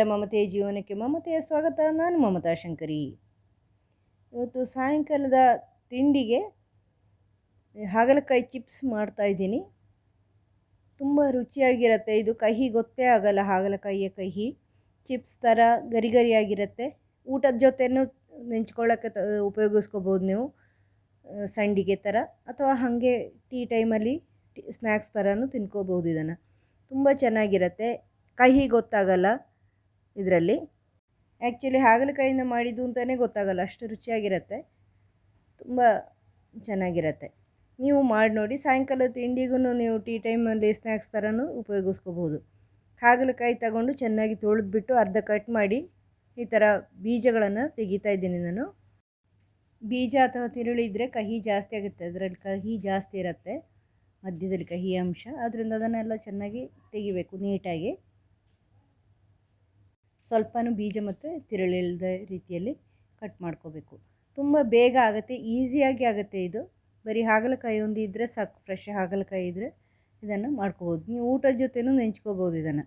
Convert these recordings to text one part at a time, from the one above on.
ಎಲ್ಲ ಮಮತೆಯ ಜೀವನಕ್ಕೆ ಮಮತೆಯ ಸ್ವಾಗತ. ನಾನು ಮಮತಾ ಶಂಕರಿ. ಇವತ್ತು ಸಾಯಂಕಾಲದ ತಿಂಡಿಗೆ ಹಾಗಲಕಾಯಿ ಚಿಪ್ಸ್ ಮಾಡ್ತಾ ಇದ್ದೀನಿ. ತುಂಬ ರುಚಿಯಾಗಿರುತ್ತೆ. ಇದು ಕಹಿ ಗೊತ್ತೇ ಆಗಲ್ಲ ಹಾಗಲಕಾಯಿಯ ಕಹಿ. ಚಿಪ್ಸ್ ಥರ ಗರಿ ಗರಿಯಾಗಿರುತ್ತೆ ಊಟದ ಜೊತೆನೂ ನೆಂಚ್ಕೊಳ್ಳೋಕ್ಕೆ ತ, ಉಪಯೋಗಿಸ್ಕೋಬೋದು ನೀವು. ಸಂಡಿಗೆ ಥರ ಅಥವಾ ಹಾಗೆ ಟೀ ಟೈಮಲ್ಲಿ ಸ್ನ್ಯಾಕ್ಸ್ ಥರನೂ ತಿನ್ಕೋಬೋದು ಇದನ್ನು. ತುಂಬ ಚೆನ್ನಾಗಿರುತ್ತೆ. ಕಹಿ ಗೊತ್ತಾಗಲ್ಲ. ಇದರಲ್ಲಿ. ಆ್ಯಕ್ಚುಲಿ ಹಾಗಲಕಾಯಿಂದ ಮಾಡಿದ್ದು ಅಂತಲೇ ಗೊತ್ತಾಗಲ್ಲ, ಅಷ್ಟು ರುಚಿಯಾಗಿರುತ್ತೆ. ತುಂಬ ಚೆನ್ನಾಗಿರುತ್ತೆ. ನೀವು ಮಾಡಿ ನೋಡಿ, ಸಾಯಂಕಾಲ ತಿಂಡಿಗೂ ನೀವು ಟೀ ಟೈಮಲ್ಲಿ ಸ್ನ್ಯಾಕ್ಸ್ ಥರನೂ ಉಪಯೋಗಿಸ್ಕೋಬೋದು ಹಾಗಲಕಾಯಿ ತಗೊಂಡು ಚೆನ್ನಾಗಿ ತೊಳೆದ್ಬಿಟ್ಟು ಅರ್ಧ ಕಟ್ ಮಾಡಿ ಈ ಥರ ಬೀಜಗಳನ್ನು ತೆಗಿತಾ ಇದ್ದೀನಿ ನಾನು. ಬೀಜ ಅಥವಾ ತಿರುಳಿ ಇದ್ದರೆ ಕಹಿ ಜಾಸ್ತಿ ಆಗುತ್ತೆ. ಅದರಲ್ಲಿ ಕಹಿ ಜಾಸ್ತಿ ಇರುತ್ತೆ. ಮಧ್ಯದಲ್ಲಿ ಕಹಿ ಅಂಶ. ಅದರಿಂದ ಅದನ್ನೆಲ್ಲ ಚೆನ್ನಾಗಿ ತೆಗಿಬೇಕು ನೀಟಾಗಿ. ಸ್ವಲ್ಪನೂ ಬೀಜ ಮತ್ತು ತಿರುಳಿಲ್ಲದ ರೀತಿಯಲ್ಲಿ ಕಟ್ ಮಾಡ್ಕೋಬೇಕು. ತುಂಬ ಬೇಗ ಆಗುತ್ತೆ, ಈಸಿಯಾಗಿ ಆಗುತ್ತೆ ಇದು. ಬರೀ ಹಾಗಲಕಾಯಿ ಒಂದು ಇದ್ದರೆ ಸಾಕು ಫ್ರೆಶ್ ಹಾಗಲಕಾಯಿ ಇದ್ದರೆ ಇದನ್ನು ಮಾಡ್ಕೋಬೋದು. ನೀವು ಊಟದ ಜೊತೆನೂ ನೆಂಚ್ಕೋಬೋದು ಇದನ್ನು.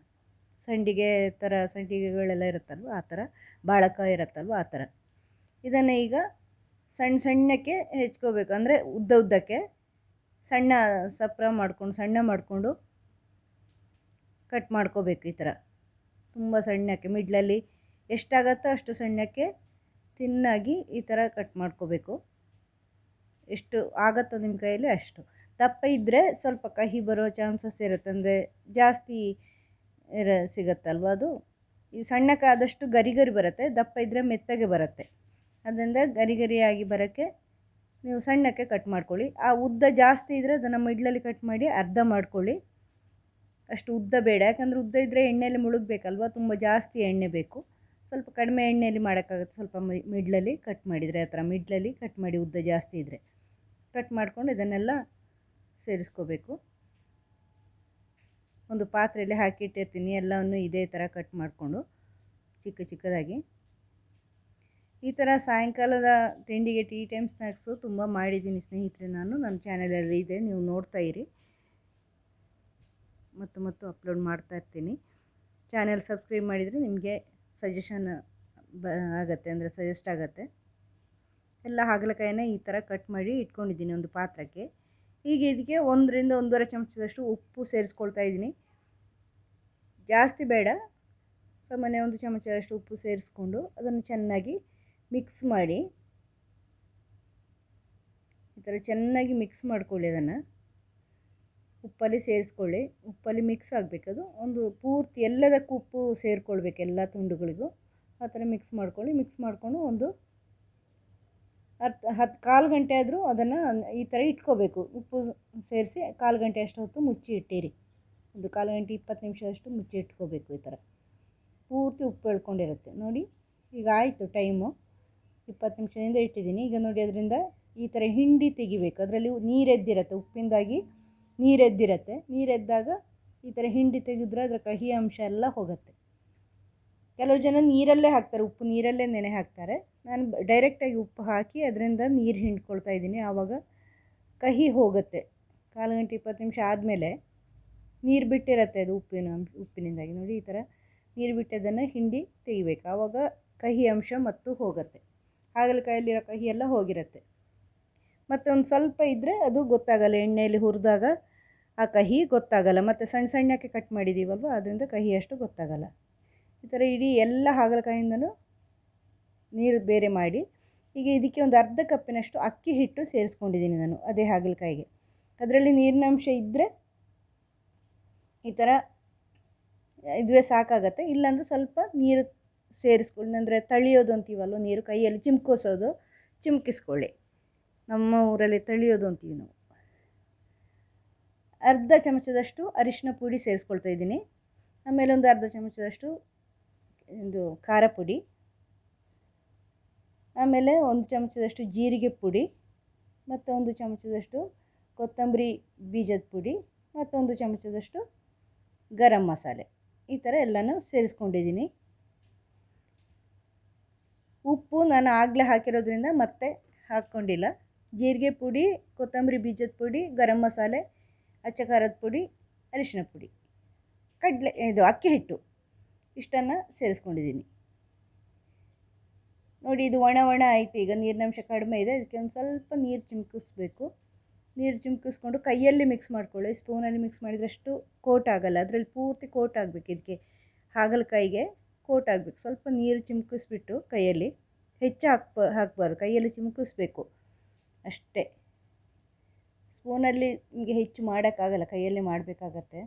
ಸಂಡಿಗೆ ಥರ, ಸಂಡಿಗೆಗಳೆಲ್ಲ ಇರುತ್ತಲ್ವ, ಆ ಥರ. ಬಾಳೆಕಾಯಿ ಇರುತ್ತಲ್ವ, ಆ ಥರ. ಇದನ್ನು ಈಗ ಸಣ್ಣ ಸಣ್ಣಕ್ಕೆ ಹೆಚ್ಕೋಬೇಕು. ಅಂದರೆ ಉದ್ದ ಉದ್ದಕ್ಕೆ ಸಣ್ಣ ಸಪ್ರ ಮಾಡ್ಕೊಂಡು, ಸಣ್ಣ ಮಾಡಿಕೊಂಡು ಕಟ್ ಮಾಡ್ಕೋಬೇಕು ಈ ಥರ. ತುಂಬ ಸಣ್ಣಕ್ಕೆ, ಮಿಡ್ಲಲ್ಲಿ ಎಷ್ಟಾಗತ್ತೋ ಅಷ್ಟು ಸಣ್ಣಕ್ಕೆ ತಿನ್ನಾಗಿ ಈ ಥರ ಕಟ್ ಮಾಡ್ಕೋಬೇಕು. ಎಷ್ಟು ಆಗತ್ತೋ ನಿಮ್ಮ ಕೈಯಲ್ಲಿ ಅಷ್ಟು. ದಪ್ಪ ಇದ್ದರೆ ಸ್ವಲ್ಪ ಕಹಿ ಬರೋ ಚಾನ್ಸಸ್ ಇರುತ್ತೆ. ಅಂದರೆ ಜಾಸ್ತಿ ಇರ ಸಿಗತ್ತಲ್ವ ಅದು? ಈ ಸಣ್ಣಕ್ಕಾದಷ್ಟು ಗರಿ ಗರಿ ಬರುತ್ತೆ, ದಪ್ಪ ಇದ್ದರೆ ಮೆತ್ತಗೆ ಬರುತ್ತೆ. ಅದರಿಂದ ಗರಿ ಗರಿಯಾಗಿ ಬರೋಕ್ಕೆ ನೀವು ಸಣ್ಣಕ್ಕೆ ಕಟ್ ಮಾಡ್ಕೊಳ್ಳಿ. ಆ ಉದ್ದ ಜಾಸ್ತಿ ಇದ್ದರೆ ಅದನ್ನು ಮಿಡ್ಲಲ್ಲಿ ಕಟ್ ಮಾಡಿ ಅರ್ಧ ಮಾಡ್ಕೊಳ್ಳಿ. ಅಷ್ಟು ಉದ್ದ ಬೇಡ. ಯಾಕಂದರೆ ಉದ್ದ ಇದ್ದರೆ ಎಣ್ಣೆಯಲ್ಲಿ ಮುಳುಗಬೇಕಲ್ವ? ತುಂಬ ಜಾಸ್ತಿ ಎಣ್ಣೆ ಬೇಕು. ಸ್ವಲ್ಪ ಕಡಿಮೆ ಎಣ್ಣೆಯಲ್ಲಿ ಮಾಡೋಕ್ಕಾಗುತ್ತೆ. ಸ್ವಲ್ಪ ಮಿಡ್ಲಲ್ಲಿ ಕಟ್ ಮಾಡಿದರೆ, ಆ ಥರ ಮಿಡ್ಲಲ್ಲಿ ಕಟ್ ಮಾಡಿ ಉದ್ದ ಜಾಸ್ತಿ ಇದ್ದರೆ ಕಟ್ ಮಾಡಿಕೊಂಡು ಇದನ್ನೆಲ್ಲ ಸೇರಿಸ್ಕೋಬೇಕು. ಒಂದು ಪಾತ್ರೆಯಲ್ಲಿ ಹಾಕಿಟ್ಟಿರ್ತೀನಿ. ಎಲ್ಲವನ್ನು ಇದೇ ಥರ ಕಟ್ ಮಾಡಿಕೊಂಡು ಚಿಕ್ಕ ಚಿಕ್ಕದಾಗಿ. ಈ ಥರ ಸಾಯಂಕಾಲದ ತಿಂಡಿಗೆ ಟೀ ಟೈಮ್ ಸ್ನ್ಯಾಕ್ಸು ತುಂಬ ಮಾಡಿದ್ದೀನಿ ಸ್ನೇಹಿತರೆ ನಾನು. ನನ್ನ ಚಾನಲಲ್ಲಿ ಇದೆ. ನೀವು ನೋಡ್ತಾ ಇರಿ. ಮತ್ತು ಮತ್ತು ಅಪ್ಲೋಡ್ ಮಾಡ್ತಾ ಇರ್ತೀನಿ. ಚಾನೆಲ್ ಸಬ್ಸ್ಕ್ರೈಬ್ ಮಾಡಿದರೆ ನಿಮಗೆ ಸಜೆಷನ್ ಬ ಆಗುತ್ತೆ, ಅಂದರೆ ಸಜೆಸ್ಟ್ ಆಗುತ್ತೆ. ಎಲ್ಲ ಹಾಗಲಕಾಯಿನ ಈ ಥರ ಕಟ್ ಮಾಡಿ ಇಟ್ಕೊಂಡಿದ್ದೀನಿ ಒಂದು ಪಾತ್ರಕ್ಕೆ. ಈಗ ಇದಕ್ಕೆ ಒಂದರಿಂದ ಒಂದೂವರೆ ಚಮಚದಷ್ಟು ಉಪ್ಪು ಸೇರಿಸ್ಕೊಳ್ತಾ ಇದ್ದೀನಿ. ಜಾಸ್ತಿ ಬೇಡ. ಸಾಮಾನ್ಯ ಒಂದು ಚಮಚದಷ್ಟು ಉಪ್ಪು ಸೇರಿಸ್ಕೊಂಡು ಅದನ್ನು ಚೆನ್ನಾಗಿ ಮಿಕ್ಸ್ ಮಾಡಿ. ಈ ಥರ ಚೆನ್ನಾಗಿ ಮಿಕ್ಸ್ ಮಾಡ್ಕೊಳ್ಳಿ ಅದನ್ನು. ಉಪ್ಪಲ್ಲಿ ಸೇರಿಸ್ಕೊಳ್ಳಿ, ಉಪ್ಪಲ್ಲಿ ಮಿಕ್ಸ್ ಆಗಬೇಕದು ಒಂದು ಪೂರ್ತಿ ಎಲ್ಲದಕ್ಕೂ ಉಪ್ಪು ಸೇರಿಕೊಳ್ಬೇಕು ಎಲ್ಲ ತುಂಡುಗಳಿಗೂ. ಆ ಥರ ಮಿಕ್ಸ್ ಮಾಡ್ಕೊಳ್ಳಿ. ಮಿಕ್ಸ್ ಮಾಡಿಕೊಂಡು ಒಂದು ಹತ್ತು ಹತ್ತು ಕಾಲು ಗಂಟೆ ಆದರೂ ಅದನ್ನು ಈ ಥರ ಇಟ್ಕೋಬೇಕು. ಉಪ್ಪು ಸೇರಿಸಿ ಕಾಲು ಗಂಟೆ ಅಷ್ಟು ಹೊತ್ತು ಮುಚ್ಚಿ ಇಟ್ಟಿರಿ. ಒಂದು ಕಾಲು ಗಂಟೆ, ಇಪ್ಪತ್ತು ನಿಮಿಷದಷ್ಟು ಮುಚ್ಚಿ ಇಟ್ಕೋಬೇಕು ಈ ಥರ. ಪೂರ್ತಿ ಉಪ್ಪು ಎಳ್ಕೊಂಡಿರುತ್ತೆ. ನೋಡಿ, ಈಗ ಆಯಿತು ಟೈಮು. ಇಪ್ಪತ್ತು ನಿಮಿಷದಿಂದ ಇಟ್ಟಿದ್ದೀನಿ. ಈಗ ನೋಡಿ, ಅದರಿಂದ ಈ ಥರ ಹಿಂಡಿ ತೆಗಿಬೇಕು. ಅದರಲ್ಲಿ ನೀರೆದ್ದಿರುತ್ತೆ ಉಪ್ಪಿಂದಾಗಿ. ನೀರೆದ್ದಿರುತ್ತೆ. ನೀರೆದ್ದಾಗ ಈ ಥರ ಹಿಂಡಿ ತೆಗೆದ್ರೆ ಅದರ ಕಹಿ ಅಂಶ ಎಲ್ಲ ಹೋಗುತ್ತೆ. ಕೆಲವು ಜನ ನೀರಲ್ಲೇ ಹಾಕ್ತಾರೆ, ಉಪ್ಪು ನೀರಲ್ಲೇ ನೆನೆ ಹಾಕ್ತಾರೆ. ನಾನು ಡೈರೆಕ್ಟಾಗಿ ಉಪ್ಪು ಹಾಕಿ ಅದರಿಂದ ನೀರು ಹಿಂಡ್ಕೊಳ್ತಾ ಇದ್ದೀನಿ. ಆವಾಗ ಕಹಿ ಹೋಗುತ್ತೆ. ಕಾಲು ಗಂಟೆ ಇಪ್ಪತ್ತು ನಿಮಿಷ ಆದಮೇಲೆ ನೀರು ಬಿಟ್ಟಿರತ್ತೆ ಅದು ಉಪ್ಪಿನ ಉಪ್ಪಿನಿಂದಾಗಿ. ನೋಡಿ ಈ ಥರ ನೀರು ಬಿಟ್ಟದನ್ನು ಹಿಂಡಿ ತೆಗಿಬೇಕು. ಆವಾಗ ಕಹಿ ಅಂಶ ಮತ್ತು ಹೋಗುತ್ತೆ. ಹಾಗಲಕಾಯಲ್ಲಿರೋ ಕಹಿ ಎಲ್ಲ ಹೋಗಿರುತ್ತೆ. ಮತ್ತು ಒಂದು ಸ್ವಲ್ಪ ಇದ್ದರೆ ಅದು ಗೊತ್ತಾಗಲ್ಲ, ಎಣ್ಣೆಯಲ್ಲಿ ಹುರಿದಾಗ ಆ ಕಹಿ ಗೊತ್ತಾಗಲ್ಲ. ಮತ್ತು ಸಣ್ಣ ಸಣ್ಣಕ್ಕೆ ಕಟ್ ಮಾಡಿದ್ದೀವಲ್ವ ಅದರಿಂದ ಕಹಿ ಅಷ್ಟು ಗೊತ್ತಾಗಲ್ಲ. ಈ ಥರ ಇಡೀ ಎಲ್ಲ ಹಾಗಲಕಾಯಿಂದನೂ ನೀರು ಬೇರೆ ಮಾಡಿ ಈಗ ಇದಕ್ಕೆ ಒಂದು ಅರ್ಧ ಕಪ್ಪಿನಷ್ಟು ಅಕ್ಕಿ ಹಿಟ್ಟು ಸೇರಿಸ್ಕೊಂಡಿದ್ದೀನಿ ನಾನು, ಅದೇ ಹಾಗಲಕಾಯಿಗೆ. ಅದರಲ್ಲಿ ನೀರಿನ ಅಂಶ ಇದ್ದರೆ ಈ ಥರ ಇದುವೇ ಸಾಕಾಗತ್ತೆ. ಇಲ್ಲಾಂದ್ರೆ ಸ್ವಲ್ಪ ನೀರು ಸೇರಿಸ್ಕೊಳ್ಳಿ, ಅಂದರೆ ತಳಿಯೋದು ಅಂತೀವಲ್ವ ನೀರು, ಕೈಯಲ್ಲಿ ಚಿಮ್ಕೋಸೋದು, ಚಿಮ್ಕಿಸ್ಕೊಳ್ಳಿ. ನಮ್ಮ ಊರಲ್ಲಿ ತಳಿಯೋದು ಅಂತೀವಿ ನಾವು. ಅರ್ಧ ಚಮಚದಷ್ಟು ಅರಿಶಿನ ಪುಡಿ ಸೇರಿಸ್ಕೊಳ್ತಾ ಇದ್ದೀನಿ. ಆಮೇಲೆ ಒಂದು ಅರ್ಧ ಚಮಚದಷ್ಟು ಇದು ಖಾರ ಪುಡಿ. ಆಮೇಲೆ ಒಂದು ಚಮಚದಷ್ಟು ಜೀರಿಗೆ ಪುಡಿ ಮತ್ತು ಒಂದು ಚಮಚದಷ್ಟು ಕೊತ್ತಂಬರಿ ಬೀಜದ ಪುಡಿ ಮತ್ತೊಂದು ಚಮಚದಷ್ಟು ಗರಂ ಮಸಾಲೆ. ಈ ಥರ ಎಲ್ಲನೂ ಸೇರಿಸ್ಕೊಂಡಿದ್ದೀನಿ. ಉಪ್ಪು ನಾನು ಆಗಲೇ ಹಾಕಿರೋದ್ರಿಂದ ಮತ್ತೆ ಹಾಕ್ಕೊಂಡಿಲ್ಲ. ಜೀರಿಗೆ ಪುಡಿ, ಕೊತ್ತಂಬರಿ ಬೀಜದ ಪುಡಿ, ಗರಂ ಮಸಾಲೆ, ಅಚ್ಚ ಖಾರದ ಪುಡಿ, ಅರಿಶಿನ ಪುಡಿ. ಕಡಲೆ ಇದು ಅಕ್ಕಿ ಹಿಟ್ಟು ಇಷ್ಟನ್ನು ಸೇರಿಸ್ಕೊಂಡಿದ್ದೀನಿ. ನೋಡಿ ಇದು ಒಣ ಒಣ ಆಯಿತು, ಈಗ ನೀರಿನಂಶ ಕಡಿಮೆ ಇದೆ, ಅದಕ್ಕೆ ಒಂದು ಸ್ವಲ್ಪ ನೀರು ಚಿಮ್ಕಿಸ್ಬೇಕು. ನೀರು ಚಿಮ್ಕಿಸ್ಕೊಂಡು ಕೈಯಲ್ಲಿ ಮಿಕ್ಸ್ ಮಾಡ್ಕೊಳ್ಳಿ ಸ್ಪೂನಲ್ಲಿ ಮಿಕ್ಸ್ ಮಾಡಿದರೆ ಅಷ್ಟು ಕೋಟ್ ಆಗಲ್ಲ, ಅದರಲ್ಲಿ ಪೂರ್ತಿ ಕೋಟ್ ಆಗಬೇಕು ಇದಕ್ಕೆ. ಹಾಗಲಕಾಯಿಗೆ ಕೋಟ್ ಆಗಬೇಕು, ಸ್ವಲ್ಪ ನೀರು ಚಿಮ್ಕಿಸ್ಬಿಟ್ಟು ಕೈಯಲ್ಲಿ ಹೆಚ್ಚು ಹಾಕ್ಬ ಹಾಕ್ಬಾರ್ದು, ಕೈಯಲ್ಲಿ ಚಿಮ್ಕಿಸ್ಬೇಕು. ಅಷ್ಟೇ. ಸ್ಪೂನಲ್ಲಿ ನಿಮಗೆ ಹೆಚ್ಚು ಮಾಡೋಕ್ಕಾಗಲ್ಲ, ಕೈಯಲ್ಲಿ ಮಾಡಬೇಕಾಗತ್ತೆ.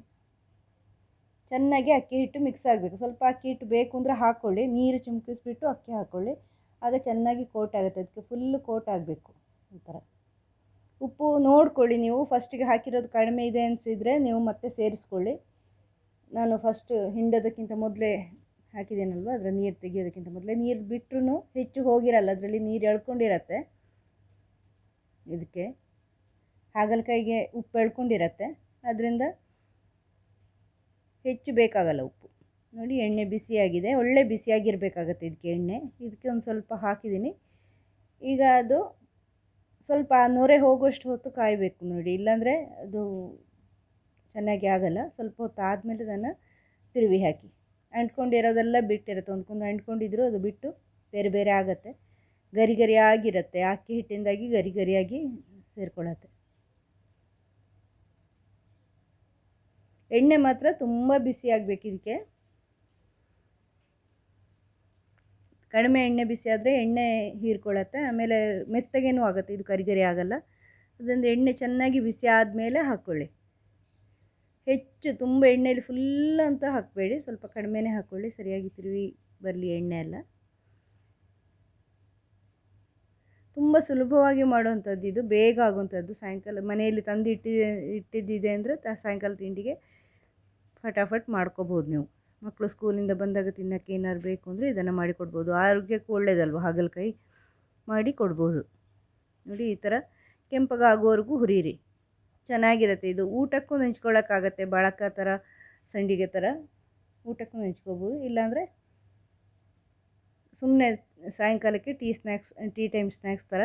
ಚೆನ್ನಾಗಿ ಅಕ್ಕಿ ಹಿಟ್ಟು ಮಿಕ್ಸ್ ಆಗಬೇಕು. ಸ್ವಲ್ಪ ಅಕ್ಕಿ ಹಿಟ್ಟು ಬೇಕು ಅಂದರೆ ಹಾಕ್ಕೊಳ್ಳಿ ನೀರು ಚಿಮುಕಿಸ್ಬಿಟ್ಟು ಅಕ್ಕಿ ಹಾಕ್ಕೊಳ್ಳಿ ಆಗ ಚೆನ್ನಾಗಿ ಕೋಟ್ ಆಗುತ್ತೆ. ಅದಕ್ಕೆ ಫುಲ್ಲು ಕೋಟ್ ಆಗಬೇಕು. ಈ ಥರ ಉಪ್ಪು ನೋಡ್ಕೊಳ್ಳಿ ನೀವು. ಫಸ್ಟಿಗೆ ಹಾಕಿರೋದು ಕಡಿಮೆ ಇದೆ ಅನಿಸಿದರೆ ನೀವು ಮತ್ತೆ ಸೇರಿಸ್ಕೊಳ್ಳಿ. ನಾನು ಫಸ್ಟ್ ಹಿಂಡೋದಕ್ಕಿಂತ ಮೊದಲೇ ಹಾಕಿದ್ದೇನಲ್ವ? ಅದರ ನೀರು ತೆಗಿಯೋದಕ್ಕಿಂತ ಮೊದಲೇ. ನೀರು ಬಿಟ್ಟರು ಹೆಚ್ಚು ಹೋಗಿರಲ್ಲ. ಅದರಲ್ಲಿ ನೀರು ಎಳ್ಕೊಂಡಿರತ್ತೆ. ಇದಕ್ಕೆ ಹಾಗಲಕಾಯಿಗೆ ಉಪ್ಪು ಎಳ್ಕೊಂಡಿರತ್ತೆ. ಅದರಿಂದ ಹೆಚ್ಚು ಬೇಕಾಗಲ್ಲ ಉಪ್ಪು. ನೋಡಿ, ಎಣ್ಣೆ ಬಿಸಿಯಾಗಿದೆ. ಒಳ್ಳೆ ಬಿಸಿಯಾಗಿರಬೇಕಾಗತ್ತೆ ಇದಕ್ಕೆ ಎಣ್ಣೆ. ಇದಕ್ಕೆ ಒಂದು ಸ್ವಲ್ಪ ಹಾಕಿದ್ದೀನಿ. ಈಗ ಅದು ಸ್ವಲ್ಪ ನೊರೆ ಹೋಗುವಷ್ಟು ಹೊತ್ತು ಕಾಯಬೇಕು ನೋಡಿ. ಇಲ್ಲಾಂದರೆ ಅದು ಚೆನ್ನಾಗಿ ಆಗಲ್ಲ. ಸ್ವಲ್ಪ ಹೊತ್ತು ಆದಮೇಲೆ ಅದನ್ನು ತಿರುವಿ ಹಾಕಿ. ಅಂಟ್ಕೊಂಡಿರೋದೆಲ್ಲ ಬಿಟ್ಟಿರುತ್ತೆ. ಒಂದ್ಕೊಂದು ಅಂಟ್ಕೊಂಡಿದ್ರು ಅದು ಬಿಟ್ಟು ಬೇರೆ ಬೇರೆ ಆಗುತ್ತೆ. ಗರಿ ಗರಿಯಾಗಿರುತ್ತೆ ಅಕ್ಕಿ ಹಿಟ್ಟಿಂದಾಗಿ ಗರಿ ಗರಿಯಾಗಿ ಸೇರ್ಕೊಳ್ಳುತ್ತೆ ಎಣ್ಣೆ ಮಾತ್ರ ತುಂಬ ಬಿಸಿ ಆಗಬೇಕು ಇದಕ್ಕೆ. ಕಡಿಮೆ ಎಣ್ಣೆ ಬಿಸಿ ಆದರೆ ಎಣ್ಣೆ ಹೀರ್ಕೊಳ್ಳುತ್ತೆ ಆಮೇಲೆ ಮೆತ್ತಗೇನು ಆಗುತ್ತೆ. ಇದು ಕರಿಗರಿ ಆಗಲ್ಲ. ಅದೊಂದು ಎಣ್ಣೆ ಚೆನ್ನಾಗಿ ಬಿಸಿ ಆದಮೇಲೆ ಹಾಕ್ಕೊಳ್ಳಿ ಹೆಚ್ಚು ತುಂಬ ಎಣ್ಣೆಯಲ್ಲಿ ಫುಲ್ ಅಂತ ಹಾಕಬೇಡಿ. ಸ್ವಲ್ಪ ಕಡಿಮೆನೇ ಹಾಕ್ಕೊಳ್ಳಿ ಸರಿಯಾಗಿ ತಿರುವಿ ಬರಲಿ ಎಣ್ಣೆ ಎಲ್ಲ. ತುಂಬ ಸುಲಭವಾಗಿ ಮಾಡುವಂಥದ್ದು ಇದು. ಬೇಗ ಆಗುವಂಥದ್ದು. ಸಾಯಂಕಾಲ ಮನೆಯಲ್ಲಿ ತಂದು ಇಟ್ಟಿ, ಇಟ್ಟಿದ್ದಿದೆ ಅಂದರೆ ಸಾಯಂಕಾಲ ತಿಂಡಿಗೆ ಫಟಾಫಟ್ ಮಾಡ್ಕೋಬೋದು ನೀವು. ಮಕ್ಕಳು ಸ್ಕೂಲಿಂದ ಬಂದಾಗ ತಿನ್ನೋಕ್ಕೆ ಏನಾದ್ರು ಬೇಕು ಅಂದರೆ ಇದನ್ನು ಮಾಡಿಕೊಡ್ಬೋದು ಆರೋಗ್ಯಕ್ಕೂ ಒಳ್ಳೇದಲ್ವ? ಹಾಗಲಕಾಯಿ ಮಾಡಿ ಕೊಡ್ಬೋದು. ನೋಡಿ, ಈ ಥರ ಕೆಂಪಗಾಗುವವರೆಗೂ ಹುರಿಯಿರಿ. ಚೆನ್ನಾಗಿರುತ್ತೆ. ಇದು ಊಟಕ್ಕೂ ನೆಂಚ್ಕೊಳ್ಳೋಕ್ಕಾಗತ್ತೆ ಬಳಕ ಥರ ಸಂಡಿಗೆ ಥರ ಊಟಕ್ಕೂ ನೆಂಚ್ಕೋಬೋದು. ಇಲ್ಲಾಂದರೆ ಸುಮ್ಮನೆ ಸಾಯಂಕಾಲಕ್ಕೆ tea snacks tea time snacks ಥರ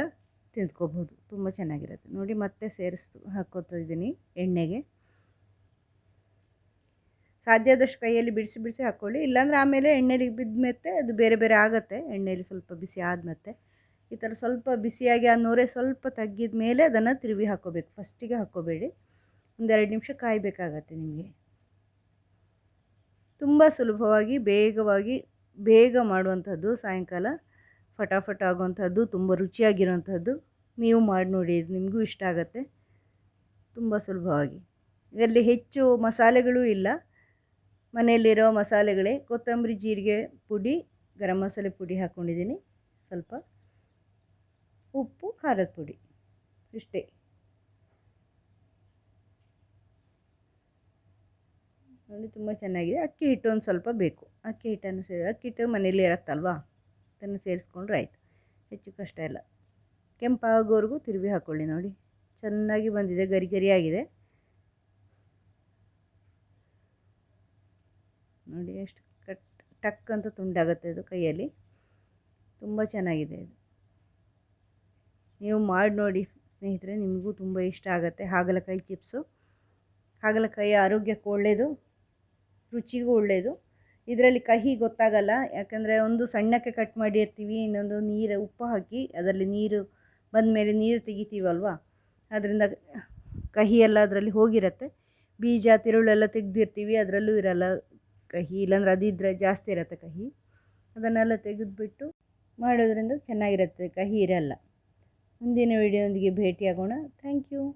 ತಿಂದ್ಕೋಬೋದು. ತುಂಬ ಚೆನ್ನಾಗಿರುತ್ತೆ. ನೋಡಿ, ಮತ್ತೆ ಸೇರಿಸ್ ಇದ್ದೀನಿ ಎಣ್ಣೆಗೆ. ಸಾಧ್ಯ ಆದಷ್ಟು ಕೈಯಲ್ಲಿ ಬಿಡಿಸಿ ಬಿಡಿಸಿ ಹಾಕ್ಕೊಳ್ಳಿ ಇಲ್ಲಾಂದರೆ ಆಮೇಲೆ ಎಣ್ಣೆಲಿ ಬಿದ್ದ ಮತ್ತೆ ಅದು ಬೇರೆ ಬೇರೆ ಆಗುತ್ತೆ. ಎಣ್ಣೆಯಲ್ಲಿ ಸ್ವಲ್ಪ ಬಿಸಿ ಆದಮೇಲೆ ಈ ಥರ ಸ್ವಲ್ಪ ಬಿಸಿಯಾಗಿ ಆ ನೋರೆ ಸ್ವಲ್ಪ ತಗ್ಗಿದ ಮೇಲೆ ಅದನ್ನು ತಿರುವಿ ಹಾಕ್ಕೋಬೇಕು ಫಸ್ಟಿಗೆ ಹಾಕ್ಕೋಬೇಡಿ ಒಂದೆರಡು ನಿಮಿಷ ಕಾಯಬೇಕಾಗತ್ತೆ ನಿಮಗೆ. ತುಂಬ ಸುಲಭವಾಗಿ, ಬೇಗವಾಗಿ ಬೇಗ ಮಾಡುವಂಥದ್ದು, ಸಾಯಂಕಾಲ ಫಟಾಫಟ ಆಗುವಂಥದ್ದು, ತುಂಬ ರುಚಿಯಾಗಿರುವಂಥದ್ದು ನೀವು ಮಾಡಿ ನೋಡಿ ನಿಮಗೂ ಇಷ್ಟ ಆಗುತ್ತೆ. ತುಂಬ ಸುಲಭವಾಗಿ. ಇದರಲ್ಲಿ ಹೆಚ್ಚು ಮಸಾಲೆಗಳೂ ಇಲ್ಲ. ಮನೆಯಲ್ಲಿರೋ ಮಸಾಲೆಗಳೇ. ಕೊತ್ತಂಬರಿ ಜೀರಿಗೆ ಪುಡಿ, ಗರಂ ಮಸಾಲೆ ಪುಡಿ ಹಾಕ್ಕೊಂಡಿದ್ದೀನಿ ಸ್ವಲ್ಪ ಉಪ್ಪು, ಖಾರದ ಪುಡಿ. ಇಷ್ಟೇ. ನೋಡಿ ತುಂಬ ಚೆನ್ನಾಗಿದೆ. ಅಕ್ಕಿ ಹಿಟ್ಟು ಒಂದು ಸ್ವಲ್ಪ ಬೇಕು. ಅಕ್ಕಿ ಹಿಟ್ಟನ್ನು ಸೇರಿ, ಅಕ್ಕಿ ಹಿಟ್ಟು ಮನೇಲಿ ಇರುತ್ತಲ್ವಾ? ಅದನ್ನು ಸೇರಿಸ್ಕೊಂಡ್ರೆ ಆಯಿತು. ಹೆಚ್ಚು ಕಷ್ಟ ಇಲ್ಲ. ಕೆಂಪಾಗೋವರೆಗೂ ತಿರುವಿ ಹಾಕ್ಕೊಳ್ಳಿ ನೋಡಿ. ಚೆನ್ನಾಗಿ ಬಂದಿದೆ, ಗರಿ ಗರಿಯಾಗಿದೆ ನೋಡಿ ಎಷ್ಟು ಕಟ್, ಟಕ್ ಅಂತ ತುಂಡಾಗುತ್ತೆ ಇದು ಕೈಯಲ್ಲಿ. ತುಂಬ ಚೆನ್ನಾಗಿದೆ ಇದು. ನೀವು ಮಾಡಿ ನೋಡಿ ಸ್ನೇಹಿತರೆ, ನಿಮಗೂ ತುಂಬ ಇಷ್ಟ ಆಗುತ್ತೆ. ಹಾಗಲಕಾಯಿ ಚಿಪ್ಸು. ಹಾಗಲಕಾಯಿ ಆರೋಗ್ಯಕ್ಕೆ ಒಳ್ಳೆಯದು ರುಚಿಗೂ ಒಳ್ಳೆಯದು ಇದರಲ್ಲಿ ಕಹಿ ಗೊತ್ತಾಗಲ್ಲ, ಯಾಕಂದರೆ ಒಂದು ಸಣ್ಣಕ್ಕೆ ಕಟ್ ಮಾಡಿರ್ತೀವಿ, ಇನ್ನೊಂದು ನೀರು, ಉಪ್ಪು ಹಾಕಿ ಅದರಲ್ಲಿ ನೀರು ಬಂದ ಮೇಲೆ ನೀರು ತೆಗಿತೀವಲ್ವ? ಅದರಿಂದ ಕಹಿ ಎಲ್ಲ ಅದರಲ್ಲಿ ಹೋಗಿರುತ್ತೆ. ಬೀಜ, ತಿರುಳೆಲ್ಲ ತೆಗೆದಿರ್ತೀವಿ, ಅದರಲ್ಲೂ ಇರಲ್ಲ ಕಹಿ, ಇಲ್ಲಾಂದ್ರೆ ಅದಿದ್ದರೆ ಜಾಸ್ತಿ ಇರುತ್ತೆ ಕಹಿ. ಅದನ್ನೆಲ್ಲ ತೆಗೆದುಬಿಟ್ಟು ಮಾಡೋದ್ರಿಂದ ಚೆನ್ನಾಗಿರುತ್ತೆ ಕಹಿ ಇರಲ್ಲ. ಮುಂದಿನ ವಿಡಿಯೋದೊಂದಿಗೆ ಭೇಟಿಯಾಗೋಣ. Thank you